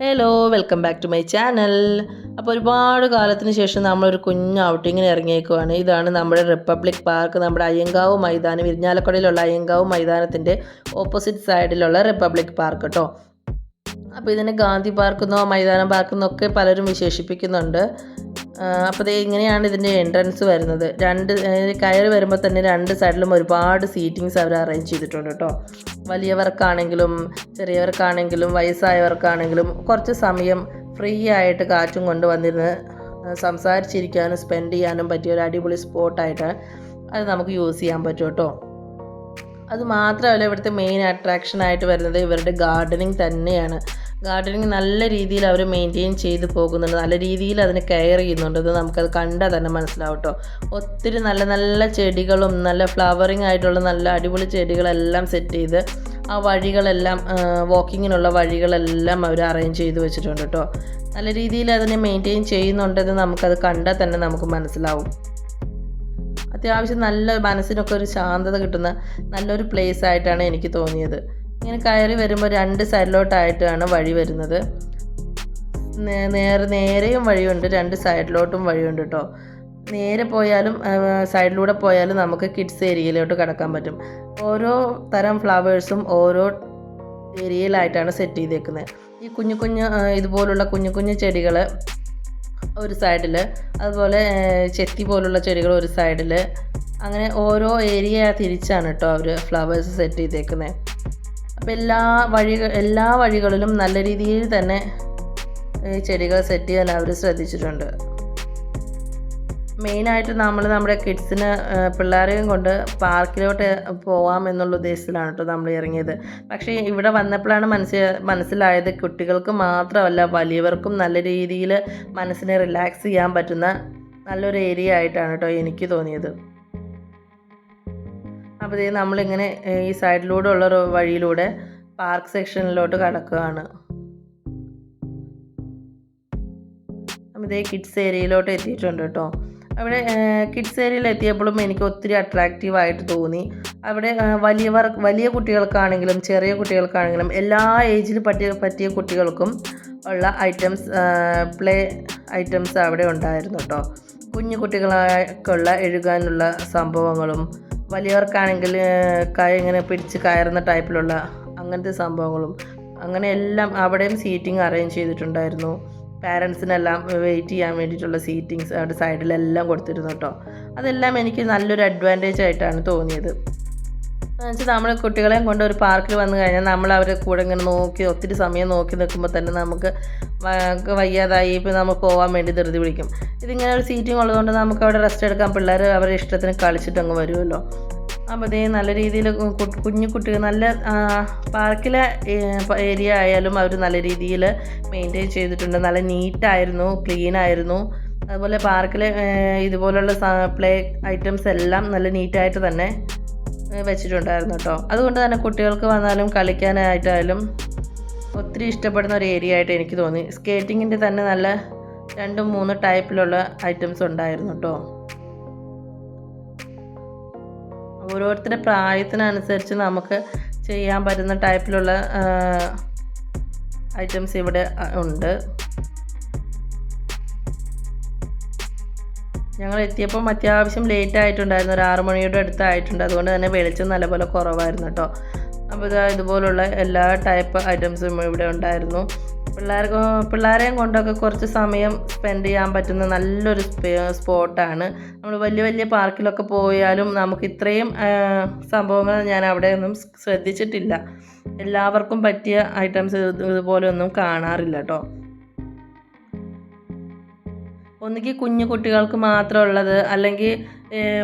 Hello welcome back to my channel അപ്പോൾ ഒരുപാട് കാലത്തിന് ശേഷം നമ്മളൊരു കുഞ്ഞ് ഔട്ടിങ്ങിന് ഇറങ്ങിയേക്കുവാണ്. ഇതാണ് നമ്മുടെ റിപ്പബ്ലിക് പാർക്ക് നമ്മുടെ അയ്യങ്കാവ് മൈതാനം ഇരിഞ്ഞാലക്കുടയിലുള്ള അയ്യങ്കാവ് മൈതാനത്തിന്റെ ഓപ്പോസിറ്റ് സൈഡിലുള്ള റിപ്പബ്ലിക് പാർക്ക് കേട്ടോ അപ്പോൾ ഇതിനെ ഗാന്ധി പാർക്കെന്നോ മൈതാനം പാർക്കെന്നോ ഒക്കെ പലരും വിശേഷിപ്പിക്കുന്നുണ്ട്. അപ്പോൾ ദേ ഇങ്ങനെയാണ് ഇതിന്റെ എൻട്രൻസ് വരുന്നത്. രണ്ട് കയറി വരുമ്പോൾ തന്നെ രണ്ട് സൈഡിലും ഒരുപാട് സീറ്റിങ്സ് അവർ അറേഞ്ച് ചെയ്തിട്ടുണ്ട് കേട്ടോ. വലിയവർക്കാണെങ്കിലും ചെറിയവർക്കാണെങ്കിലും വയസ്സായവർക്കാണെങ്കിലും കുറച്ച് സമയം ഫ്രീ ആയിട്ട് കാറ്റും കൊണ്ട് വന്നിരുന്ന് സംസാരിച്ചിരിക്കാനും സ്പെൻഡ് ചെയ്യാനും പറ്റിയ ഒരു അടിപൊളി സ്പോട്ടായിട്ട് അത് നമുക്ക് യൂസ് ചെയ്യാൻ പറ്റും കേട്ടോ. അത് മാത്രമല്ല ഇവിടുത്തെ മെയിൻ അട്രാക്ഷൻ ആയിട്ട് വരുന്നത് ഇവരുടെ ഗാർഡനിങ് തന്നെയാണ്. ഗാർഡനിങ് നല്ല രീതിയിൽ അവർ മെയിന്റെയിൻ ചെയ്ത് പോകുന്നുണ്ട്. നല്ല രീതിയിൽ അതിന് കെയർ ചെയ്യുന്നുണ്ട്. ഇത് നമുക്കത് കണ്ടാൽ തന്നെ മനസ്സിലാവും കേട്ടോ ഒത്തിരി നല്ല നല്ല ചെടികളും നല്ല ഫ്ലവറിങ് ആയിട്ടുള്ള നല്ല അടിപൊളി ചെടികളെല്ലാം സെറ്റ് ചെയ്ത് ആ വഴികളെല്ലാം വാക്കിങ്ങിനുള്ള വഴികളെല്ലാം അവർ അറേഞ്ച് ചെയ്ത് വെച്ചിട്ടുണ്ട് കേട്ടോ നല്ല രീതിയിൽ അതിനെ മെയിന്റെയിൻ ചെയ്യുന്നുണ്ടെന്ന് നമുക്കത് കണ്ടാൽ തന്നെ നമുക്ക് മനസ്സിലാവും. അത്യാവശ്യം നല്ല മനസ്സിനൊക്കെ ഒരു ശാന്തത കിട്ടുന്ന നല്ലൊരു പ്ലേസ് ആയിട്ടാണ് എനിക്ക് തോന്നിയത്. ഇങ്ങനെ കയറി വരുമ്പോൾ രണ്ട് സൈഡിലോട്ടായിട്ടാണ് വഴി വരുന്നത്. നേരെ നേരെയും വഴിയുണ്ട്. രണ്ട് സൈഡിലോട്ടും വഴിയുണ്ട് കേട്ടോ നേരെ പോയാലും സൈഡിലൂടെ പോയാലും നമുക്ക് കിഡ്സ് ഏരിയയിലോട്ട് കിടക്കാൻ പറ്റും. ഓരോ തരം ഫ്ലവേഴ്സും ഓരോ ഏരിയയിലായിട്ടാണ് സെറ്റ് ചെയ്തേക്കുന്നത് ഈ കുഞ്ഞു കുഞ്ഞു ഇതുപോലുള്ള കുഞ്ഞു കുഞ്ഞു ചെടികൾ ഒരു സൈഡിൽ അതുപോലെ ചെത്തി പോലുള്ള ചെടികൾ ഒരു സൈഡിൽ അങ്ങനെ ഓരോ ഏരിയ തിരിച്ചാണ് കേട്ടോ അവർ ഫ്ലവേഴ്സ് സെറ്റ് ചെയ്തേക്കുന്നത് അപ്പോൾ എല്ലാ വഴികൾ എല്ലാ വഴികളിലും നല്ല രീതിയിൽ തന്നെ ചെടികൾ സെറ്റ് ചെയ്യാൻ അവർ ശ്രദ്ധിച്ചിട്ടുണ്ട്. മെയിനായിട്ട് നമ്മൾ നമ്മുടെ കിഡ്സിന് പിള്ളേരെയും കൊണ്ട് പാർക്കിലോട്ട് പോവാം എന്നുള്ള ഉദ്ദേശത്തിലാണ് കേട്ടോ നമ്മൾ ഇറങ്ങിയത്. പക്ഷേ ഇവിടെ വന്നപ്പോഴാണ് മനസ്സി മനസ്സിലായത് കുട്ടികൾക്ക് മാത്രമല്ല വലിയവർക്കും നല്ല രീതിയിൽ മനസ്സിനെ റിലാക്സ് ചെയ്യാൻ പറ്റുന്ന നല്ലൊരു ഏരിയ ആയിട്ടാണ് കേട്ടോ എനിക്ക് തോന്നിയത്. അപ്പോൾ ഇത് നമ്മളിങ്ങനെ ഈ സൈഡിലൂടെ ഉള്ള വഴിയിലൂടെ പാർക്ക് സെക്ഷനിലോട്ട് കടക്കുകയാണ്. അപ്പോൾ ഇതേ കിഡ്സ് ഏരിയയിലോട്ട് എത്തിയിട്ടുണ്ട് കേട്ടോ. അവിടെ കിഡ്സ് ഏരിയയിൽ എത്തിയപ്പോഴും എനിക്ക് ഒത്തിരി അട്രാക്റ്റീവ് ആയിട്ട് തോന്നി. അവിടെ വലിയവർ വലിയ കുട്ടികൾക്കാണെങ്കിലും ചെറിയ കുട്ടികൾക്കാണെങ്കിലും എല്ലാ ഏജിൽ പറ്റിയ പറ്റിയ കുട്ടികൾക്കും ഉള്ള ഐറ്റംസ് പ്ലേ ഐറ്റംസ് അവിടെ ഉണ്ടായിരുന്നു കേട്ടോ. കുഞ്ഞു കുട്ടികൾക്കുള്ള എഴുകാനുള്ള സംഭവങ്ങളും വലിയവർക്കാണെങ്കിൽ കൈ ഇങ്ങനെ പിടിച്ച് കയറുന്ന ടൈപ്പിലുള്ള അങ്ങനത്തെ സംഭവങ്ങളും അങ്ങനെ എല്ലാം അവിടെയും സീറ്റിംഗ് അറേഞ്ച് ചെയ്തിട്ടുണ്ടായിരുന്നു. പാരൻസിനെല്ലാം വെയിറ്റ് ചെയ്യാൻ വേണ്ടിയിട്ടുള്ള സീറ്റിങ്സ് അവിടെ സൈഡിലെല്ലാം കൊടുത്തിരുന്നു കേട്ടോ. അതെല്ലാം എനിക്ക് നല്ലൊരു അഡ്വാന്റേജ് ആയിട്ടാണ് തോന്നിയത്. എന്നുവെച്ചാൽ നമ്മൾ കുട്ടികളെയും കൊണ്ട് ഒരു പാർക്കിൽ വന്നു കഴിഞ്ഞാൽ നമ്മൾ അവരെ കൂടെ ഇങ്ങനെ നോക്കി ഒത്തിരി സമയം നോക്കി നിൽക്കുമ്പോൾ തന്നെ നമുക്ക് വയ്യാതായി ഇപ്പോൾ നമുക്ക് പോകാൻ വേണ്ടി ധൃതി പിടിക്കും. ഇതിങ്ങനെ ഒരു സീറ്റിംഗ് ഉള്ളതുകൊണ്ട് നമുക്ക് അവിടെ റെസ്റ്റ് എടുക്കാൻ പിള്ളേർ അവരുടെ ഇഷ്ടത്തിന് കളിച്ചിട്ട് അങ്ങ് വരുമല്ലോ അപ്പോൾ ഇതേ നല്ല രീതിയിൽ കുഞ്ഞു കുട്ടികൾ നല്ല പാർക്കിലെ ഏരിയ ആയാലും അവർ നല്ല രീതിയിൽ മെയിന്റെയിൻ ചെയ്തിട്ടുണ്ട്. നല്ല നീറ്റായിരുന്നു ക്ലീനായിരുന്നു അതുപോലെ പാർക്കിലെ ഇതുപോലുള്ള പ്ലേ ഐറ്റംസ് എല്ലാം നല്ല നീറ്റായിട്ട് തന്നെ വെച്ചിട്ടുണ്ടായിരുന്നു കേട്ടോ. അതുകൊണ്ട് തന്നെ കുട്ടികൾക്ക് വന്നാലും കളിക്കാനായിട്ടായാലും ഒത്തിരി ഇഷ്ടപ്പെടുന്ന ഒരു ഏരിയ ആയിട്ട് എനിക്ക് തോന്നി. സ്കേറ്റിങ്ങിന്റെ തന്നെ നല്ല രണ്ടും മൂന്ന് ടൈപ്പിലുള്ള ഐറ്റംസ് ഉണ്ടായിരുന്നു കേട്ടോ. ഓരോരുത്തരുടെ പ്രായത്തിനനുസരിച്ച് നമുക്ക് ചെയ്യാൻ പറ്റുന്ന ടൈപ്പിലുള്ള ഐറ്റംസ് ഇവിടെ ഉണ്ട്. ഞങ്ങൾ എത്തിയപ്പോൾ അത്യാവശ്യം ലേറ്റ് ആയിട്ടുണ്ടായിരുന്നു. ഒരു ആറ് മണിയുടെ അടുത്തായിട്ടുണ്ട്. അതുകൊണ്ട് തന്നെ വെളിച്ചം നല്ലപോലെ കുറവായിരുന്നു കേട്ടോ അപ്പോൾ ഇതാ ഇതുപോലുള്ള എല്ലാ ടൈപ്പ് ഐറ്റംസും ഇവിടെ ഉണ്ടായിരുന്നു. പിള്ളേർക്ക് പിള്ളേരെയും കൊണ്ടൊക്കെ കുറച്ച് സമയം സ്പെൻഡ് ചെയ്യാൻ പറ്റുന്ന നല്ലൊരു സ്പോട്ടാണ് നമ്മൾ വലിയ വലിയ പാർക്കിലൊക്കെ പോയാലും നമുക്ക് ഇത്രയും സംഭവങ്ങൾ ഞാൻ അവിടെ ഒന്നും ശ്രദ്ധിച്ചിട്ടില്ല. എല്ലാവർക്കും പറ്റിയ ഐറ്റംസ് ഇതുപോലെ ഒന്നും കാണാറില്ല കേട്ടോ ഒന്നുകിൽ കുഞ്ഞു കുട്ടികൾക്ക് മാത്രമുള്ളത് അല്ലെങ്കിൽ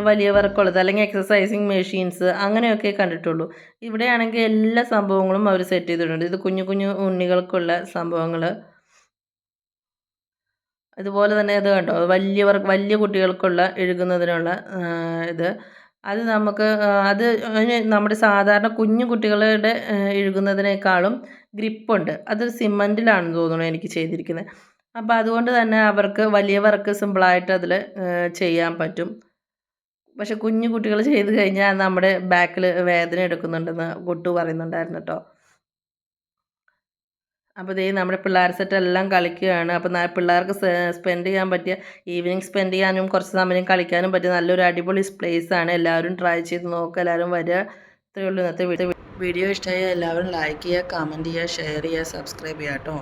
വലിയവർക്കുള്ളത് അല്ലെങ്കിൽ എക്സസൈസിങ് മെഷീൻസ് അങ്ങനെയൊക്കെ കണ്ടിട്ടുള്ളൂ. ഇവിടെയാണെങ്കിൽ എല്ലാ സംഭവങ്ങളും അവർ സെറ്റ് ചെയ്തിട്ടുണ്ട്. ഇത് കുഞ്ഞു കുഞ്ഞു ഉണ്ണികൾക്കുള്ള സംഭവങ്ങൾ ഇതുപോലെ തന്നെ ഇത് കണ്ടോ? വലിയവർ വലിയ കുട്ടികൾക്കുള്ള എഴുകുന്നതിനുള്ള ഇത്. അത് നമുക്ക് അത് നമ്മുടെ സാധാരണ കുഞ്ഞു കുട്ടികളുടെ എഴുകുന്നതിനേക്കാളും ഗ്രിപ്പുണ്ട്. അത് സിമന്റിലാണെന്ന് തോന്നുന്നു എനിക്ക് ചെയ്തിരിക്കുന്നത് അപ്പോൾ അതുകൊണ്ട് തന്നെ അവർക്ക് വലിയവർക്ക് സിമ്പിളായിട്ട് അതിൽ ചെയ്യാൻ പറ്റും. പക്ഷെ കുഞ്ഞു കുട്ടികൾ ചെയ്ത് കഴിഞ്ഞാൽ നമ്മുടെ ബാക്കിൽ വേദന എടുക്കുന്നുണ്ടെന്ന് കുട്ടു പറയുന്നുണ്ടായിരുന്നു കേട്ടോ. അപ്പോൾ ഇതേ നമ്മുടെ പിള്ളേർ സെറ്റ് എല്ലാം കളിക്കുകയാണ്. അപ്പോൾ പിള്ളേർക്ക് സ്പെൻഡ് ചെയ്യാൻ പറ്റിയ ഈവനിങ് സ്പെൻഡ് ചെയ്യാനും കുറച്ച് സമയം കളിക്കാനും പറ്റിയ നല്ലൊരു അടിപൊളി പ്ലേസ് ആണ്. എല്ലാവരും ട്രൈ ചെയ്ത് നോക്കുക എല്ലാവരും വരിക. ഇത്രയേ ഉള്ളൂ ഇന്നത്തെ വീഡിയോ. വീഡിയോ ഇഷ്ടമായ എല്ലാവരും ലൈക്ക് ചെയ്യുക കമന്റ് ചെയ്യുക ഷെയർ ചെയ്യുക സബ്സ്ക്രൈബ് ചെയ്യുക കേട്ടോ.